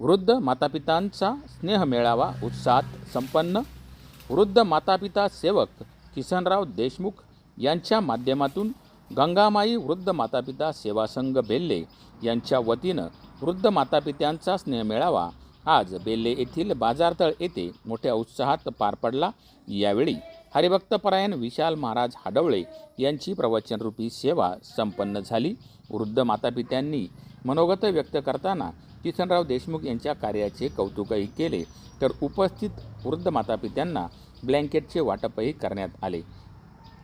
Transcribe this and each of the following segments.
वृद्ध मातापितांचा स्नेहमेळावा उत्साहात संपन्न. वृद्ध मातापिता सेवक किसनराव देशमुख यांच्या माध्यमातून गंगामाई वृद्ध मातापिता सेवा संघ बेल्ले यांच्या वतीनं वृद्ध मातापित्यांचा स्नेहमेळावा आज बेल्ले येथील बाजारतळ येथे मोठ्या उत्साहात पार पडला. यावेळी हरिभक्तपरायण विशाल महाराज हाडवळे यांची प्रवचनरूपी सेवा संपन्न झाली. वृद्ध मातापित्यांनी मनोगत व्यक्त करताना किसनराव देशमुख यांच्या कार्याचे कौतुकही केले. तर उपस्थित वृद्ध मातापित्यांना ब्लँकेटचे वाटपही करण्यात आले.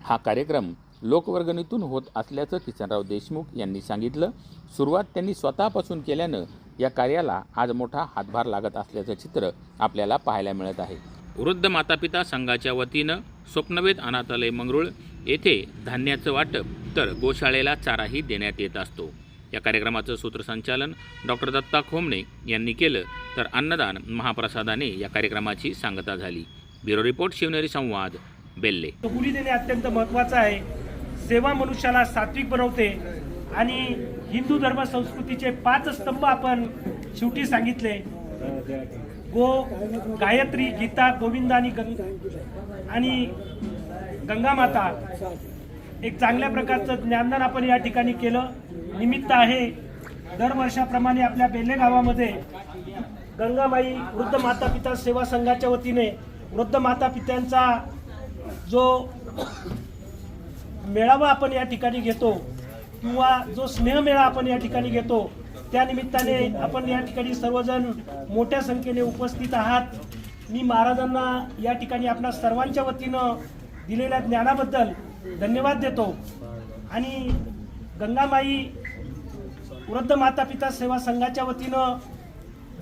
हा कार्यक्रम लोकवर्गणीतून होत असल्याचं किसनराव देशमुख यांनी सांगितलं. सुरुवात त्यांनी स्वतःपासून केल्यानं या कार्याला आज मोठा हातभार लागत असल्याचं चित्र आपल्याला पाहायला मिळत आहे. वृद्ध मातापिता संघाच्या वतीनं स्वप्नवेद अनाथालय मंगरुळ येथे धान्याचं वाटप तर गोशाळेला चाराही देण्यात येत असतो. या कार्यक्रमाचं सूत्रसंचालन डॉक्टर दत्ता खोमणे यांनी केलं तर अन्नदान महाप्रसादाने या कार्यक्रमाची सांगता झाली. ब्युरो रिपोर्ट शिवनेरी संवाद बेल्ले. गुली देणे अत्यंत महत्त्वाचं आहे. सेवा मनुष्याला सात्विक बनवते आणि हिंदू धर्म संस्कृतीचे पाच स्तंभ आपण शेवटी सांगितले. गो गायत्री गीता गोविंद आणि गंग आणि गंगामाता एक चांगल्या प्रकारचं ज्ञानदान आपण या ठिकाणी केलं. निमित्त आहे दरवर्षाप्रमाणे आपल्या बेले गावामध्ये गंगामाई वृद्ध माता पिता सेवा संघाच्या वतीने वृद्ध माता पित्यांचा जो मेळावा आपण या ठिकाणी घेतो किंवा जो स्नेहमेळा आपण या ठिकाणी घेतो त्या निमित्ताने आपण या ठिकाणी सर्वजण मोठ्या संख्येने उपस्थित आहात. मी महाराजांना या ठिकाणी आपणा सर्वांच्या वतीनं दिलेल्या ज्ञानाबद्दल धन्यवाद देतो. आणि गंगामाई वृद्ध माता पिता सेवा संघाच्या वतीनं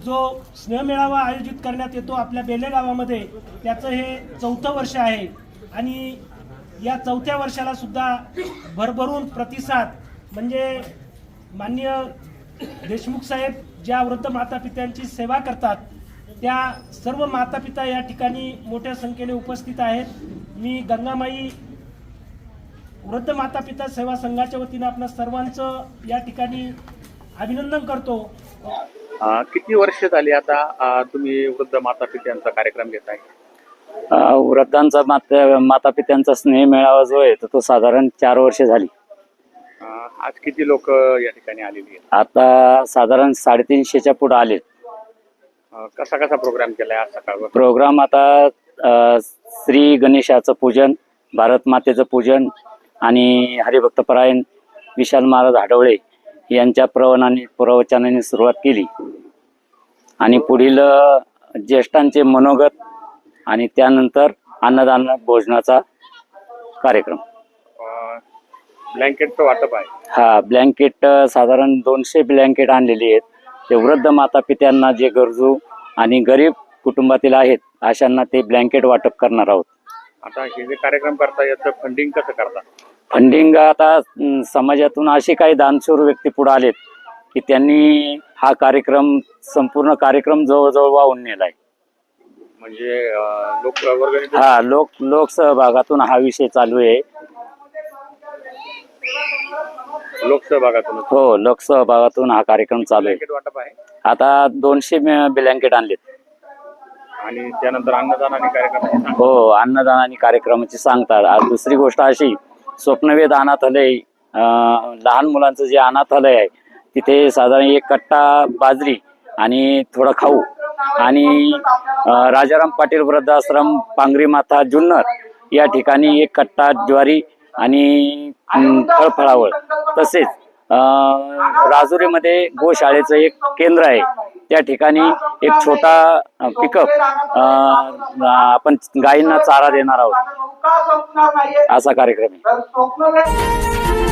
जो स्नेहमेळावा आयोजित करण्यात येतो आपल्या बेले गावामध्ये त्याचं हे चौथं वर्ष आहे. आणि या चौथ्या वर्षाला सुद्धा भरभरून प्रतिसाद म्हणजे माननीय देशमुख साहेब ज्या वृद्ध मातापित्यांची सेवा करतात त्या सर्व मातापिता या ठिकाणी मोठ्या संख्येने उपस्थित आहेत. मी गंगामाई वृद्ध माता पिता सेवा संघाच्या वतीनं आपल्या सर्वांचं या ठिकाणी अभिनंदन करतो. किती वर्ष झाली आता तुम्ही वृद्ध माता पित्यांचा कार्यक्रम घेताय? अ, वृद्धांचा माता माता पित्यांचा स्नेह मेळावा जो आहे तर तो साधारण चार वर्ष झाली. आज किती लोक या ठिकाणी आलेली आहेत? आता साधारण साडेतीनशेच्या पुढे आले अ, कसा कसा प्रोग्राम केलाय आज सकाळवर? प्रोग्राम आता अ, श्री गणेशाचं पूजन भारत मातेचं पूजन आणि हरिभक्तपरायण विशाल महाराज हाडवळे यांच्या प्रवणाने प्रवचनाने सुरुवात केली. आणि पुढील अ, ज्येष्ठांचे मनोगत आणि त्यानंतर अन्नदान भोजनाचा कार्यक्रम. ब्लँकेटचं वाटप आहे. हा ब्लँकेट साधारण दोनशे ब्लँकेट आणलेली आहेत. ते वृद्ध माता पित्यांना जे गरजू आणि गरीब कुटुंबातील आहेत अशांना ते ब्लँकेट वाटप करणार आहोत. आता हे जे कार्यक्रम करता याचं फंडिंग कसं करता? फंडिंग आता समाजातून असे काही दानशूर व्यक्ती पुढे आलेत की त्यांनी हा कार्यक्रम संपूर्ण कार्यक्रम जवळजवळ वाहून नेलाय म्हणजे लोक हा लोक लोकसहभागातून हा विषय चालू आहे. लोकसहभागातून हो लोकसहभागातून हा कार्यक्रम चालू आहे. ब्लँकेट वाटप आहे? आता दोनशे ब्लँकेट आणलेत. आणि त्यानंतर अन्नदान आणि कार्यक्रमाची सांग- हो अन्नदानाने कार्यक्रमाची सांगतात आज दुसरी गोष्ट अशी स्वप्नवेद अनाथालय लहान मुलांचं जे अनाथालय आहे तिथे साधारण एक कट्टा बाजरी आणि थोडं खाऊ. आणि राजाराम पाटील वृद्धाश्रम पांगरी माथा जुन्नर या ठिकाणी एक कट्टा ज्वारी आणि फळफळावळ तसेच अं, राजुरीमध्ये गोशाळेचं एक केंद्र आहे. त्या ठिकाणी एक छोटा पिकअप आपण गायींना चारा देणार आहोत. असा कार्यक्रम आहे.